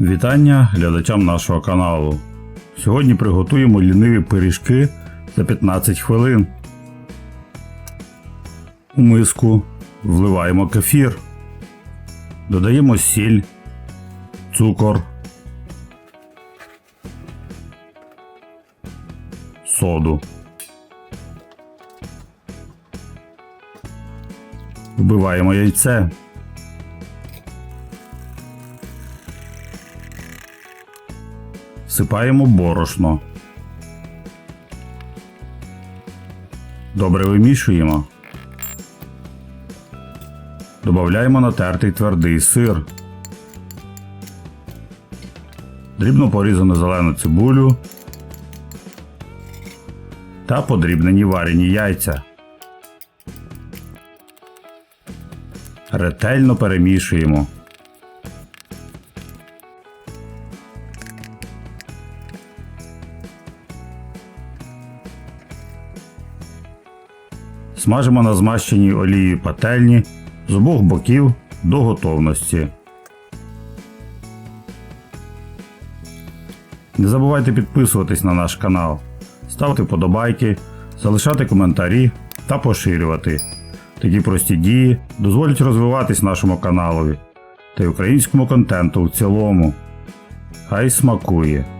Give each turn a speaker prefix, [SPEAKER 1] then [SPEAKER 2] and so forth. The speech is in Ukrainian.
[SPEAKER 1] Вітання глядачам нашого каналу. Сьогодні приготуємо ліниві пиріжки за 15 хвилин. У миску вливаємо кефір, додаємо сіль, цукор, соду. Вбиваємо яйце. Всипаємо борошно. Добре вимішуємо. Добавляємо натертий твердий сир. Дрібно порізану зелену цибулю та подрібнені варені яйця. Ретельно перемішуємо. Смажимо на змащеній олією пательні з обох боків до готовності. Не забувайте підписуватись на наш канал, ставити вподобайки, залишати коментарі та поширювати. Такі прості дії дозволять розвиватись нашому каналові та й українському контенту в цілому. Хай смакує!